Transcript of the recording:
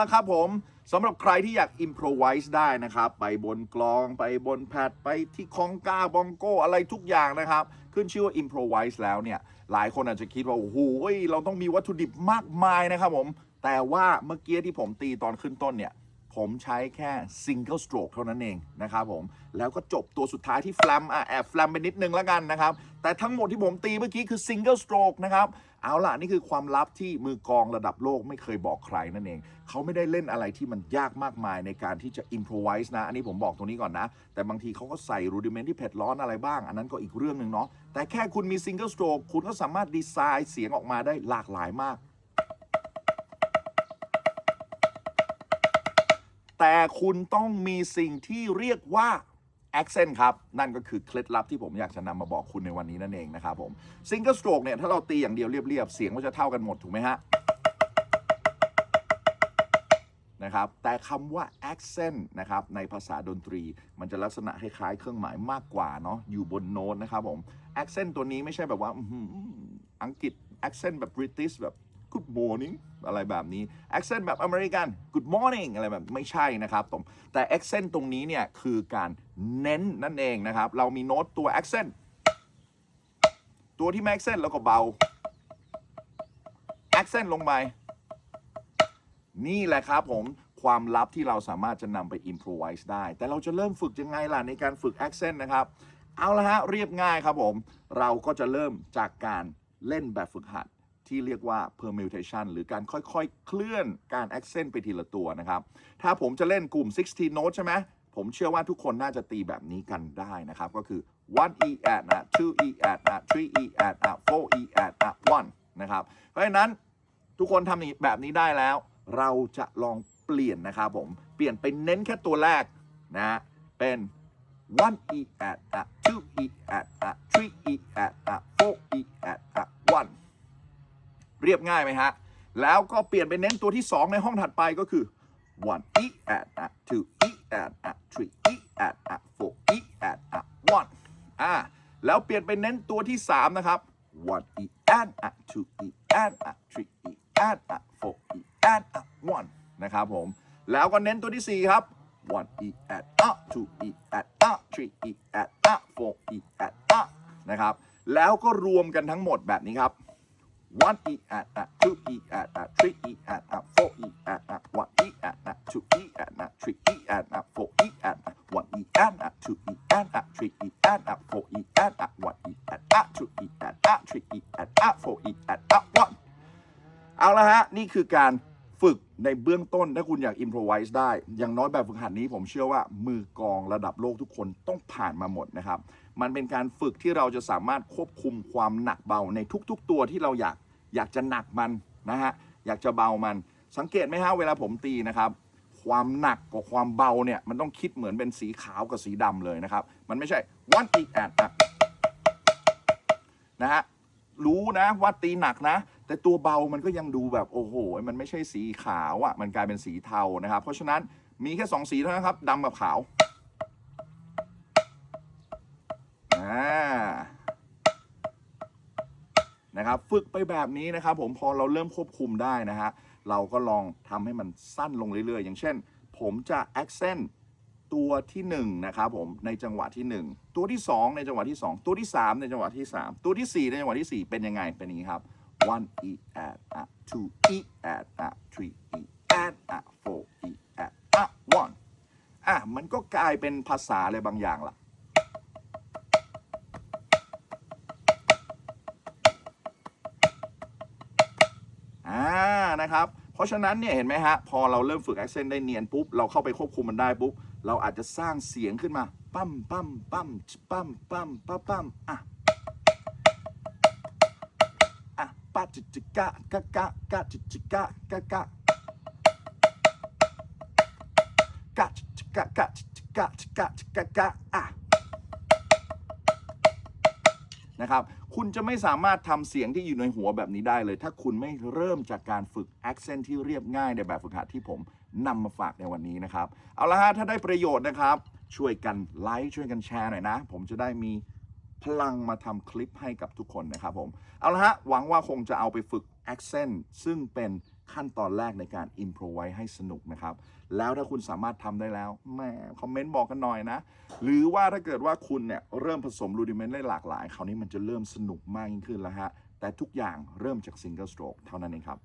ละครับผมสำหรับใครที่อยาก improvise ได้นะครับ ไปบนกลองไปบนแพดไปที่คองกาบองโกอะไรทุกอย่างนะครับ ขึ้นชื่อว่า improvise แล้วเนี่ย หลายคนอาจจะคิดว่า โอ้โหเราต้องมีวัตถุดิบมากมายนะครับผม แต่ว่าเมื่อกี้ที่ผมตีตอนขึ้นต้นเนี่ย ผมใช้แค่ single stroke เท่านั้นเองนะครับผม แล้วก็จบตัวสุดท้ายที่แฟลมอะแอบแฟลมไปนิดนึงแล้วกันนะครับ แต่ทั้งหมดที่ผมตีเมื่อกี้คือ single stroke นะครับ เอาล่ะ นี่คือความลับที่มือกองระดับโลกไม่เคยบอกใครนั่นเอง เขาไม่ได้เล่นอะไรที่มันยากมากมายในการที่จะ improvise นะ อันนี้ผมบอกตรงนี้ก่อนนะ แต่บางทีเขาก็ใส่ rudiment ที่เผ็ดร้อนอะไรบ้าง อันนั้นก็อีกเรื่องหนึ่งเนาะแต่แค่คุณมี single stroke คุณก็สามารถดีไซน์เสียงออกมาได้หลากหลายมาก แต่คุณต้องมีสิ่งที่เรียกว่า accent ครับ นั่นก็คือเคล็ดลับที่ผมอยากจะนำมาบอกคุณในวันนี้นั่นเองนะครับผม single stroke เนี่ย ถ้าเราตีอย่างเดียวเรียบๆ เสียงมันจะเท่ากันหมด ถูกไหมฮะนะครับแต่คำว่า accent นะครับ ในภาษาดนตรี มันจะลักษณะคล้ายๆเครื่องหมายมากกว่าเนาะอยู่บนโน้ตนะครับผม accent ตัวนี้ไม่ใช่แบบว่าอังกฤษ accent แบบ British แบบ good morning อะไรแบบนี้ accent แบบอเมริกัน good morning อะไรแบบไม่ใช่นะครับผมแต่ accent ตรงนี้เนี่ยคือการเน้นนั่นเองนะครับ เรามีโน้ตตัว accent ตัวที่ไม่ accent แล้วก็เบา accent ลงไป นี่แหละครับผมความลับที่เราสามารถจะนำไป improvise ได้ แต่เราจะเริ่มฝึกยังไงล่ะในการฝึก accent นะครับ เอาละฮะเรียบง่ายครับผม เราก็จะเริ่มจากการเล่นแบบฝึกหัด ที่เรียกว่า permutation หรือการค่อยๆเคลื่อนการ accent ไปทีละตัวนะครับ ถ้าผมจะเล่นกลุ่ม 16 note ใช่ไหมผมเชื่อว่าทุกคนน่าจะตีแบบนี้กันได้นะครับ ก็คือ1 e at นะ2 e at นะ3 e at นะ4 e at นะ1นะครับ เพราะฉะนั้นทุกคนทำแบบนี้ได้แล้ว เราจะลองเปลี่ยนนะครับผม เปลี่ยนไปเน้นแค่ตัวแรกนะเป็น1 e at อะ2 e at อะ3 e at อะ4 e at อะ เรียบง่ายไหมฮะ แล้วก็เปลี่ยนไปเน้นตัวที่ 2 ในห้องถัดไปก็คือ1 e e at อะ2 e at อะ3 e at อะ4 e at อะ1อ่าแล้วเปลี่ยนไปเน้นตัวที่ 3 นะครับ1 e e at อะ2 e at อะ3 e at อะ4 e at อะ1นะครับผม แล้วก็เน้นตัวที่ 4 ครับ1 e e at อะ2 e at อะ3 e at อะ4 e at อะนะครับ แล้วก็รวมกันทั้งหมดแบบนี้ครับ 1 e at อะ2 e at อะ3 e at อะ4 e at อะ1 e at อะ2 e at อะ3 e at อะ4 e at อะ1 e at อะ2 e at อะ3 e at อะ4 e at อะ1 e at อะ2 e at อะ3 e at อะ4 e at อะ1เอาละฮะ นี่คือการฝึกในเบื้องต้น ถ้าคุณอยาก improvise ได้ อย่างน้อยแบบฝึกหัดนี้ผมเชื่อว่ามือกองระดับโลกทุกคนต้องผ่านมาหมดนะครับ มันเป็นการฝึกที่เราจะสามารถควบคุมความหนักเบาในทุก ๆ ตัวที่เราอยาก อยากจะหนักมันนะฮะอยากจะเบามัน สังเกตไหมฮะเวลาผมตีนะครับ ความหนักกับความเบาเนี่ยมันต้องคิดเหมือนเป็นสีขาวกับสีดำเลยนะครับ มันไม่ใช่ one e at อะนะฮะรู้นะว่าตีหนักนะ แต่ตัวเบามันก็ยังดูแบบโอ้โห มันไม่ใช่สีขาวอะ่ะมันกลายเป็นสีเทานะครับ เพราะฉะนั้นมีแค่สองสีเท่านั้นครับดำกับขาวอ่า นะครับ ฝึกไปแบบนี้นะครับผมพอเราเริ่มควบคุมได้นะฮะเราก็ลองทำให้มันสั้นลงเรื่อยๆ อย่างเช่น ผมจะ accent ตัวที่1นะครับผมในจังหวะที่ 1 ตัวที่ 2 ในจังหวะที่ 2 ตัวที่ 3 ในจังหวะที่ 3 ตัวที่ 4 ในจังหวะที่ 4 เป็นยังไงเป็นอย่างนี้ครับ one e at อะ two e at อะ three e at อะ four e at อะ one อะมันก็กลายเป็นภาษาอะไรบางอย่างล่ะ นะครับ เพราะฉะนั้นเนี่ยเห็นไหมฮะ พอเราเริ่มฝึก accent ได้เนียนปุ๊บ เราเข้าไปควบคุมมันได้ปุ๊บ เราอาจจะสร้างเสียงขึ้นมาปั้มปั้มปั้มปั้มปั้มปั้มปั้มอะอะปะจิจิกะกะกะกะจิจิกะกะกะกะจิจิกะกะจิจิกะจิกะจิกะกะอะนะครับ คุณจะไม่สามารถทำเสียงที่อยู่ในหัวแบบนี้ได้เลย ถ้าคุณไม่เริ่มจากการฝึก accent ที่เรียบง่ายในแบบฝึกหัดที่ผมนำมาฝากในวันนี้นะครับ เอาละฮะ ถ้าได้ประโยชน์นะครับ ช่วยกันไลค์ช่วยกันแชร์หน่อยนะ ผมจะได้มีพลังมาทำคลิปให้กับทุกคนนะครับผม เอาละฮะ หวังว่าคงจะเอาไปฝึก accent ซึ่งเป็น ขั้นตอนแรกในการอินโพรไว้ให้สนุกนะครับ แล้วถ้าคุณสามารถทำได้แล้วแหม่คอมเมนต์บอกกันหน่อยนะ หรือว่าถ้าเกิดว่าคุณเนี่ยเริ่มผสมรูดิเมนต์ได้หลากหลาย คราวนี้มันจะเริ่มสนุกมากยิ่งขึ้นแล้วฮะ แต่ทุกอย่างเริ่มจากซิงเกิลสโตรกเท่านั้นเองครับ